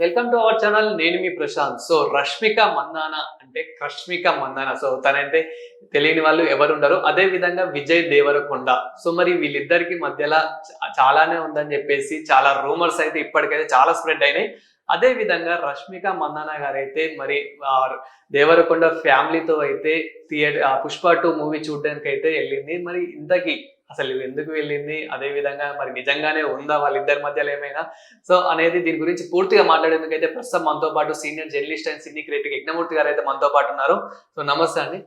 Welcome to our channel నేను మీ Prashanth. So Rashmika Mandanna అంటే రష్మిక మందాన. సో తనైతే తెలియని వాళ్ళు ఎవరు ఉండరు. అదే విధంగా విజయ్ దేవరకొండ. సో మరి వీళ్ళిద్దరికి మధ్యలో చాలానే ఉందని చెప్పేసి చాలా రూమర్స్ అయితే ఇప్పటికైతే చాలా స్ప్రెడ్ అయినాయి. అదే విధంగా రష్మిక మందాన గారు అయితే మరి దేవరకొండ ఫ్యామిలీతో అయితే థియేటర్ పుష్ప టూ మూవీ చూడడానికి అయితే వెళ్ళింది. మరి ఇంతకీ అసలు ఎందుకు వెళ్ళింది? అదే విధంగా మరి నిజంగానే ఉందా వాళ్ళిద్దరి మధ్యలో ఏమైనా? సో అనేది దీని గురించి పూర్తిగా మాట్లాడేందుకు అయితే ప్రస్తుతం మనతో పాటు senior journalist and cine critic Yagnamurthy గారు అయితే మనతో పాటు ఉన్నారు. సో నమస్తే అండి.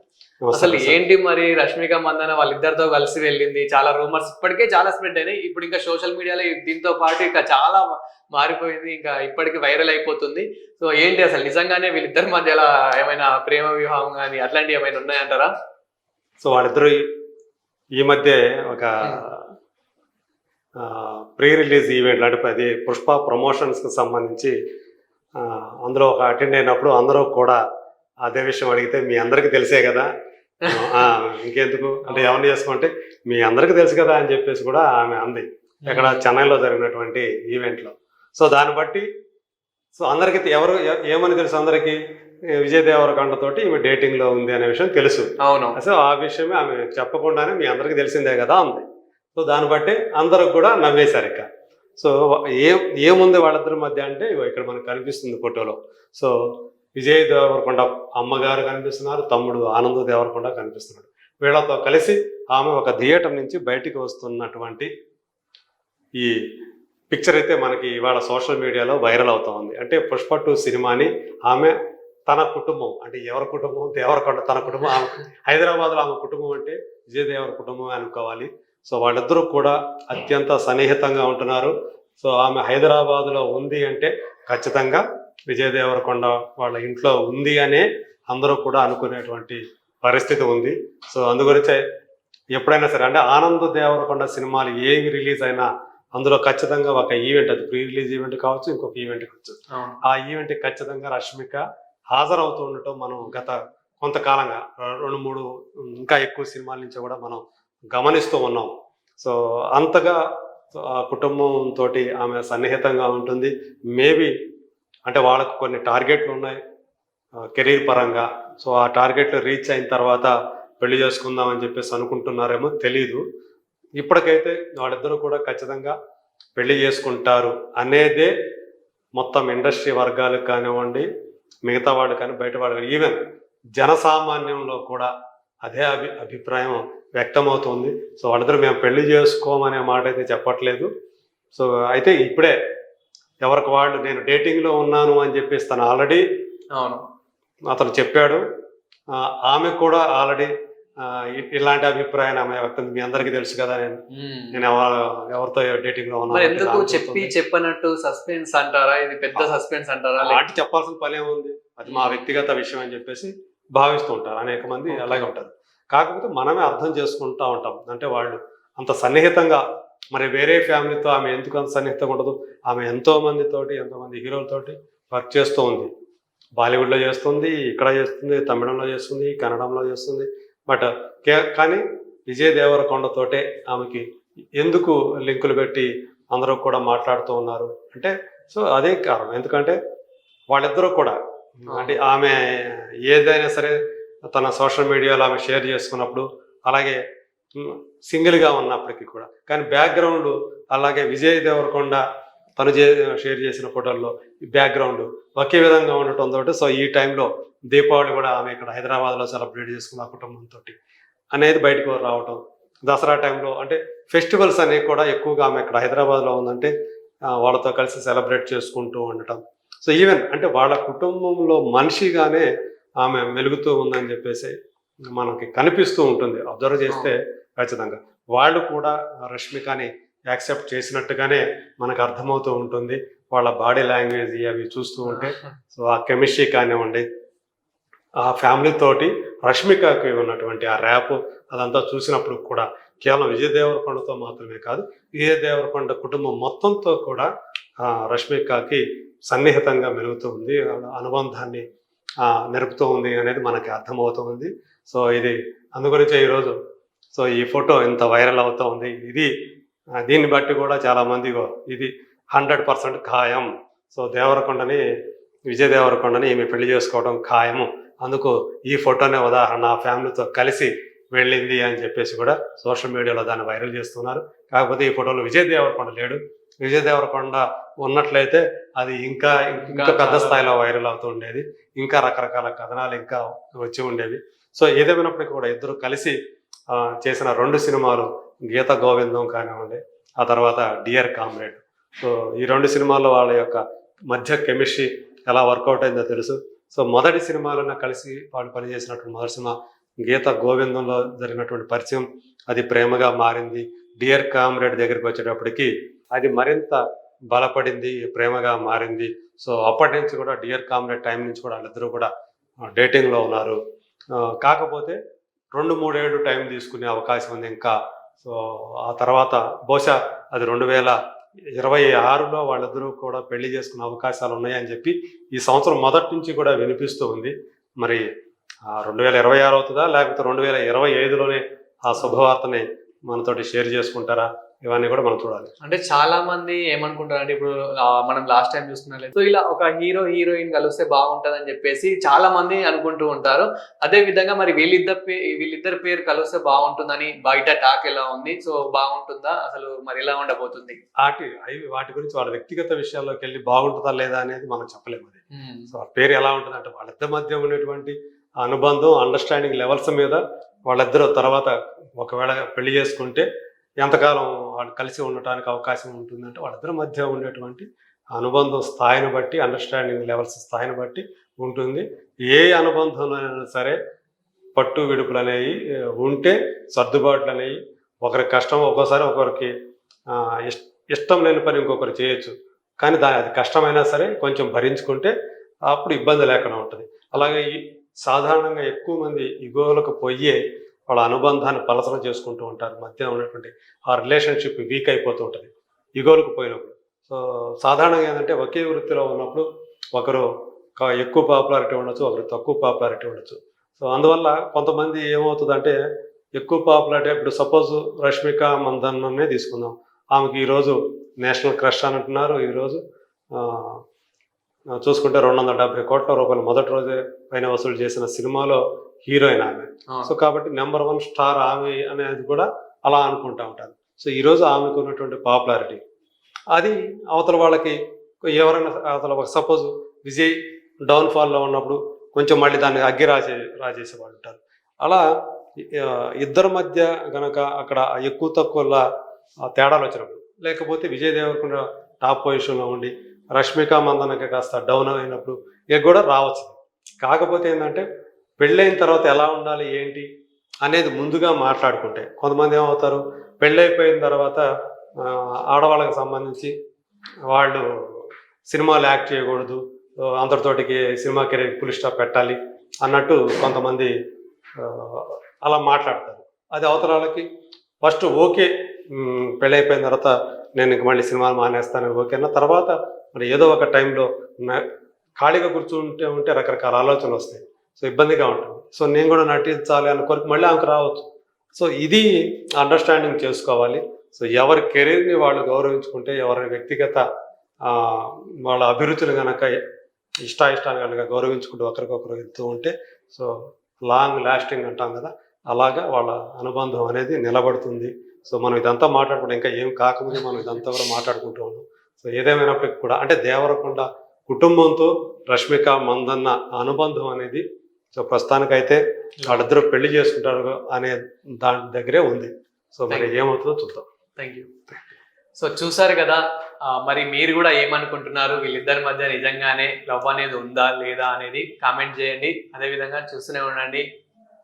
అసలు ఏంటి మరి రష్మిక మందన వాళ్ళిద్దరితో కలిసి వెళ్ళింది? చాలా రూమర్స్ ఇప్పటికే చాలా స్ప్రెడ్ అయినాయి. ఇప్పుడు ఇంకా సోషల్ మీడియాలో దీంతో పాటు ఇంకా చాలా మారిపోయింది. ఇంకా ఇప్పటికి వైరల్ అయిపోతుంది. సో ఏంటి అసలు నిజంగానే వీళ్ళిద్దరి మధ్యలో ఏమైనా ప్రేమ వివాహం కానీ అట్లాంటివి ఏమైనా ఉన్నాయంటారా? సో వాళ్ళిద్దరు ఈ మధ్య ఒక ప్రీ రిలీజ్ ఈవెంట్ అంటే అది పుష్ప ప్రమోషన్స్కి సంబంధించి అందులో ఒక అటెండ్ అయినప్పుడు అందరూ కూడా అదే విషయం అడిగితే మీ అందరికీ తెలిసే కదా. ఇంకెందుకు? అంటే ఎవరిని చేసుకుంటే మీ అందరికీ తెలుసు కదా అని చెప్పేసి కూడా ఆమె అంది. ఇక్కడ చెన్నైలో జరిగినటువంటి ఈవెంట్లో. సో దాన్ని బట్టి సో అందరికీ ఎవరు ఏమని తెలుసు అందరికీ? ఏ, విజయ్ దేవరకొండ తోటి ఈమె డేటింగ్లో ఉంది అనే విషయం తెలుసు. అవును. సో ఆ విషయమే ఆమె చెప్పకుండానే మీ అందరికీ తెలిసిందే కదా అంది. సో దాన్ని బట్టి అందరూ కూడా నవ్వేశారు ఇక. సో ఏ ఏముంది వాళ్ళిద్దరి మధ్య అంటే ఇక్కడ మనకు కనిపిస్తుంది ఫోటోలో. సో విజయ్ దేవరకొండ అమ్మగారు కనిపిస్తున్నారు తమ్ముడు ఆనంద్ దేవరకొండ కనిపిస్తున్నాడు. వీళ్ళతో కలిసి ఆమె ఒక థియేటర్ నుంచి బయటికి వస్తున్నటువంటి ఈ పిక్చర్ అయితే మనకి ఇవాళ సోషల్ మీడియాలో వైరల్ అవుతా ఉంది అంటే పుష్ప టూ సినిమాని ఆమె తన కుటుంబం. అంటే ఎవరి కుటుంబం? దేవరకొండ తన కుటుంబం. ఆమె హైదరాబాద్లో ఆమె కుటుంబం అంటే విజయదేవర కుటుంబం అనుకోవాలి. సో వాళ్ళిద్దరూ కూడా అత్యంత సన్నిహితంగా ఉంటున్నారు. సో ఆమె హైదరాబాద్లో ఉంది అంటే ఖచ్చితంగా విజయ్ దేవరకొండ వాళ్ళ ఇంట్లో ఉంది అనే అందరూ కూడా అనుకునేటువంటి పరిస్థితి ఉంది. సో అందుగురించే ఎప్పుడైనా సరే అంటే ఆనంద్ దేవరకొండ సినిమాలు ఏవి రిలీజ్ అయినా అందులో ఖచ్చితంగా ఒక ఈవెంట్ అది ప్రీ రిలీజ్ ఈవెంట్ కావచ్చు ఇంకొక ఈవెంట్ కావచ్చు. ఆ ఈవెంట్ ఖచ్చితంగా రష్మిక హాజరవుతూ ఉండటం మనం గత కొంతకాలంగా రెండు మూడు ఇంకా ఎక్కువ సినిమాల నుంచి కూడా మనం గమనిస్తూ ఉన్నాం. సో అంతగా ఆ కుటుంబంతో ఆమె సన్నిహితంగా ఉంటుంది. మేబీ అంటే వాళ్ళకు కొన్ని టార్గెట్లు ఉన్నాయి కెరీర్ పరంగా. సో ఆ టార్గెట్లు రీచ్ అయిన తర్వాత పెళ్ళి చేసుకుందాం అని చెప్పేసి అనుకుంటున్నారేమో తెలీదు. ఇప్పటికైతే వాళ్ళిద్దరూ కూడా ఖచ్చితంగా పెళ్ళి చేసుకుంటారు అనేదే మొత్తం ఇండస్ట్రీ వర్గాలకు కానివ్వండి మిగతా వాళ్ళు కానీ బయట వాళ్ళు కానీ ఈవెన్ జనసామాన్యంలో కూడా అదే అభి అభిప్రాయం వ్యక్తమవుతుంది. సో వాళ్ళిద్దరూ మేము పెళ్ళి చేసుకోమనే మాట అయితే చెప్పట్లేదు. సో అయితే ఇప్పుడే ఎవరికి వాళ్ళు నేను డేటింగ్లో ఉన్నాను అని చెప్పేసి తను ఆల్రెడీ అవును. అతను చెప్పాడు. ఆమె కూడా ఆల్రెడీ ఇలాంటి అభిప్రాయాన్ని ఆమె వ్యక్తం మీ అందరికీ తెలుసు కదా నేను. నేను ఎవరు- ఎవరితో డేటింగ్లో ఉన్నాను ఎందుకు చెప్పి. చెప్పనట్టు సస్పెన్స్ అంటారా? ఇది పెద్ద సస్పెన్స్ అంటారా? అలాంటి చెప్పాల్సిన పని ఏముంది అది మా వ్యక్తిగత విషయం అని చెప్పేసి భావిస్తూ ఉంటారు అనేక మంది. అలాగే ఉంటారు. కాకపోతే మనమే అర్థం చేసుకుంటా ఉంటాం. అంటే వాళ్ళు అంత సన్నిహితంగా మరి వేరే ఫ్యామిలీతో ఆమె ఎందుకు అంత సన్నిహితంగా ఉండదు? ఆమె ఎంతో మందితోటి ఎంతో మంది హీరోలతోటి వర్క్ చేస్తూ ఉంది. బాలీవుడ్లో చేస్తుంది ఇక్కడ చేస్తుంది తమిళంలో చేస్తుంది కన్నడంలో చేస్తుంది. బట్ కే- కానీ విజయ్ దేవరకొండతోటే ఆమెకి ఎందుకు లింకులు పెట్టి అందరూ కూడా మాట్లాడుతూ ఉన్నారు? అంటే సో అదే కారణం. ఎందుకంటే వాళ్ళిద్దరూ కూడా అంటే ఆమె ఏదైనా సరే తన సోషల్ మీడియాలో ఆమె షేర్ చేసుకున్నప్పుడు అలాగే సింగిల్గా ఉన్నప్పటికీ కూడా. కానీ బ్యాక్గ్రౌండ్ అలాగే విజయ్ దేవరకొండ తను చే షేర్ చేసిన ఫోటోల్లో ఈ బ్యాక్గ్రౌండ్ ఒకే విధంగా ఉండటంతో సో ఈ టైంలో దీపావళి కూడా ఆమె ఇక్కడ హైదరాబాద్లో సెలబ్రేట్ చేసుకున్న ఆ కుటుంబంతో అనేది బయటకు రావటం. దసరా టైంలో అంటే ఫెస్టివల్స్ అనేవి కూడా ఎక్కువగా ఆమె ఇక్కడ హైదరాబాద్లో ఉందంటే వాళ్ళతో కలిసి సెలబ్రేట్ చేసుకుంటూ ఉండటం. సో ఈవెన్ అంటే వాళ్ళ కుటుంబంలో మనిషిగానే ఆమె మెలుగుతూ ఉందని చెప్పేసి మనకి కనిపిస్తూ ఉంటుంది. అబ్జర్వ్ చేస్తే ఖచ్చితంగా. వాళ్ళు కూడా రష్మికని యాక్సెప్ట్ చేసినట్టుగానే మనకు అర్థమవుతూ ఉంటుంది. వాళ్ళ బాడీ లాంగ్వేజ్ అవి చూస్తూ ఉంటే సో ఆ కెమిస్ట్రీ కానివ్వండి ఆ ఫ్యామిలీ తోటి రష్మికకి ఉన్నటువంటి ఆ ర్యాప్ అదంతా చూసినప్పుడు కూడా కేవలం విజయ్ దేవరకొండతో మాత్రమే కాదు విజయ్ దేవరకొండ కుటుంబం మొత్తంతో కూడా రష్మికకి సన్నిహితంగా మెలుగుతూ ఉంది. వాళ్ళ అనుబంధాన్ని ఆ, నెరుపుతూ ఉంది అనేది మనకి అర్థమవుతూ ఉంది. సో ఇది అందుగురించే ఈరోజు సో ఈ ఫోటో ఇంత వైరల్ అవుతూ ఉంది. ఇది దీన్ని బట్టి కూడా చాలామంది ఇది హండ్రెడ్ పర్సెంట్ ఖాయం. సో దేవరకొండని విజయ్ దేవరకొండని ఈమె పెళ్ళి చేసుకోవడం ఖాయము. అందుకు ఈ ఫోటోనే ఉదాహరణ. ఆ ఫ్యామిలీతో కలిసి వెళ్ళింది అని చెప్పేసి కూడా సోషల్ మీడియాలో దాన్ని వైరల్ చేస్తున్నారు. కాకపోతే ఈ ఫోటోలో విజయ్ దేవరకొండ లేడు. విజయ్ దేవరకొండ ఉన్నట్లయితే అది ఇంకా ఇంకా పెద్ద స్థాయిలో వైరల్ అవుతూ ఉండేది. ఇంకా రకరకాల కథనాలు ఇంకా వచ్చి ఉండేవి. సో ఏదేమైనప్పటికీ కూడా ఇద్దరు కలిసి చేసిన రెండు సినిమాలు గీత గోవిందం కానివ్వండి ఆ తర్వాత డియర్ కామ్రేడ్. సో ఈ రెండు సినిమాల్లో వాళ్ళ యొక్క మధ్య కెమిస్ట్రీ ఎలా వర్కౌట్ అయిందో తెలుసు. సో మొదటి సినిమాలన్నా కలిసి వాళ్ళు పనిచేసినటువంటి మొదటి సినిమా గీత గోవిందంలో జరిగినటువంటి పరిచయం అది ప్రేమగా మారింది. డియర్ కామ్రేడ్ దగ్గరికి వచ్చేటప్పటికి అది మరింత బలపడింది ప్రేమగా మారింది. సో అప్పటి నుంచి కూడా డియర్ కామ్రేడ్ టైం నుంచి కూడా వాళ్ళిద్దరూ కూడా డేటింగ్లో ఉన్నారు. కాకపోతే రెండు మూడేళ్ళు టైం తీసుకునే అవకాశం ఉంది ఇంకా. సో ఆ తర్వాత బహుశా అది రెండు వేల ఇరవై ఆరులో వాళ్ళిద్దరూ కూడా పెళ్ళి చేసుకునే అవకాశాలు ఉన్నాయని చెప్పి ఈ సంవత్సరం మొదటి నుంచి కూడా వినిపిస్తూ ఉంది. మరి రెండు వేల ఇరవై ఆరు అవుతుందా? లేకపోతే రెండు వేల ఇరవై ఐదులోనే ఆ శుభవార్తని మనతోటి షేర్ చేసుకుంటారా? ఇవన్నీ కూడా మనం చూడాలి. అంటే చాలా మంది ఏమనుకుంటారు అంటే ఇప్పుడు మనం లాస్ట్ టైం చూసుకున్నట్లయితే సో ఇలా ఒక హీరో హీరోయిన్ కలిస్తే బాగుంటది అని చెప్పేసి చాలా మంది అనుకుంటూ ఉంటారు. అదే విధంగా మరి వీళ్ళిద్దరు వీళ్ళిద్దరి పేరు కలిస్తే బాగుంటుందని బయట టాక్ ఎలా ఉంది? సో బాగుంటుందా? అసలు మరి ఎలా ఉండబోతుంది? వాటి అవి వాటి గురించి వాళ్ళ వ్యక్తిగత విషయాల్లోకి వెళ్ళి బాగుంటుందా లేదా అనేది మనం చెప్పలేము అది. సో ఆ పేరు ఎలా ఉంటుంది అంటే వాళ్ళిద్దరి మధ్య ఉన్నటువంటి అనుబంధం అండర్స్టాండింగ్ లెవెల్స్ మీద వాళ్ళిద్దరూ తర్వాత ఒకవేళ పెళ్ళి చేసుకుంటే ఎంతకాలం వాళ్ళు కలిసి ఉండటానికి అవకాశం ఉంటుందంటే వాళ్ళిద్దరి మధ్య ఉండేటువంటి అనుబంధం స్థాయిని బట్టి అండర్స్టాండింగ్ లెవెల్స్ స్థాయిని బట్టి ఉంటుంది. ఏ అనుబంధంలో అయినా సరే పట్టు విడుపులు అనేవి ఉంటే సర్దుబాట్లు అనేవి ఒకరికి కష్టం ఒక్కోసారి ఒకరికి ఇష్టం లేని పని ఇంకొకరు చేయొచ్చు. కానీ దాని అది కష్టమైనా సరే కొంచెం భరించుకుంటే అప్పుడు ఇబ్బంది లేకుండా ఉంటుంది. అలాగే ఈ సాధారణంగా ఎక్కువ మంది ఇగోలకు పోయే వాళ్ళ అనుబంధాన్ని పలసన చేసుకుంటూ ఉంటారు. మధ్య ఉన్నటువంటి ఆ రిలేషన్షిప్ వీక్ అయిపోతూ ఉంటుంది. ఇగోలకు పోయినప్పుడు. సో సాధారణంగా ఏంటంటే ఒకే వృత్తిలో ఉన్నప్పుడు ఒకరు ఎక్కువ పాపులారిటీ ఉండొచ్చు ఒకరు తక్కువ పాపులారిటీ ఉండొచ్చు. సో అందువల్ల కొంతమంది ఏమవుతుందంటే ఎక్కువ పాపులారిటీ ఇప్పుడు సపోజ్ రష్మిక మందన్నే తీసుకుందాం. ఆమెకి ఈరోజు నేషనల్ క్రష్ అని అంటున్నారు. ఈరోజు చూసుకుంటే రెండు వందల డెబ్బై కోట్ల రూపాయలు మొదటి రోజే పైన వసూలు చేసిన సినిమాలో హీరోయిన్ ఆమె. సో కాబట్టి నెంబర్ వన్ స్టార్ ఆమె అనేది కూడా అలా అనుకుంటా ఉంటారు. సో ఈరోజు ఆమెకు ఉన్నటువంటి పాపులారిటీ. అది అవతల వాళ్ళకి ఎవరైనా అవతల సపోజ్ విజయ్ డౌన్ఫాల్లో ఉన్నప్పుడు కొంచెం మళ్ళీ దాన్ని అగ్గి రాసే రాజేసే వాళ్ళు ఉంటారు. అలా ఇద్దరి మధ్య గనక అక్కడ ఎక్కువ తక్కువ తేడాలు వచ్చినప్పుడు లేకపోతే విజయ్ దేవరకొండ టాప్ పొజిషన్లో ఉండి రష్మిక మందనకి కాస్త డౌన్ అయినప్పుడు ఇక కూడా రావచ్చు. కాకపోతే ఏంటంటే పెళ్ళైన తర్వాత ఎలా ఉండాలి ఏంటి అనేది ముందుగా మాట్లాడుకుంటే కొంతమంది ఏమవుతారు? పెళ్ళైపోయిన తర్వాత ఆడవాళ్ళకి సంబంధించి వాళ్ళు సినిమాలు యాక్ట్ చేయకూడదు అందరితోటికి సినిమా కెరీర్ ఫుల్ స్టాప్ పెట్టాలి అన్నట్టు కొంతమంది అలా మాట్లాడతారు. అది అవతరాలకి ఫస్ట్ ఓకే పెళ్ళైపోయిన తర్వాత నేను ఇంక మళ్ళీ సినిమాలు మానేస్తాను ఓకే అన్న తర్వాత మరి ఏదో ఒక టైంలో ఖాళీగా కూర్చుంటే ఉంటే రకరకాల ఆలోచనలు వస్తాయి. సో ఇబ్బందిగా ఉంటుంది. సో నేను కూడా నటించాలి అన్న కోరిక మళ్ళీ ఆమెకు రావచ్చు. సో ఇది అండర్స్టాండింగ్ చేసుకోవాలి. సో ఎవరి కెరీర్ని వాళ్ళు గౌరవించుకుంటే ఎవరి వ్యక్తిగత వాళ్ళ అభిరుచులు కనుక ఇష్టాయిష్టాన్ని కనుక గౌరవించుకుంటూ ఒకరికొకరు వెళ్తూ ఉంటే సో లాంగ్ లాస్టింగ్ అంటాం కదా అలాగా వాళ్ళ అనుబంధం అనేది నిలబడుతుంది. సో మనం ఇదంతా మాట్లాడుకుంటే. ఇంకా ఏం కాకముందే మనం ఇదంతా కూడా మాట్లాడుకుంటూ ఉన్నాం. సో ఏదేమైనప్పటికీ కూడా అంటే దేవరకొండ కుటుంబంతో రష్మిక మందన్న అనుబంధం అనేది సో ప్రస్తుతానికైతే వాళ్ళిద్దరూ పెళ్ళి చేసుకుంటారు అనే దాని దగ్గరే ఉంది. సో మరి ఏమవుతుందో చూద్దాం. థ్యాంక్ యూ సో చూసారు కదా మరి మీరు కూడా ఏమనుకుంటున్నారు? వీళ్ళిద్దరి మధ్య నిజంగానే లవ్ అనేది ఉందా లేదా అనేది కామెంట్ చేయండి. అదే విధంగా చూస్తూనే ఉండండి.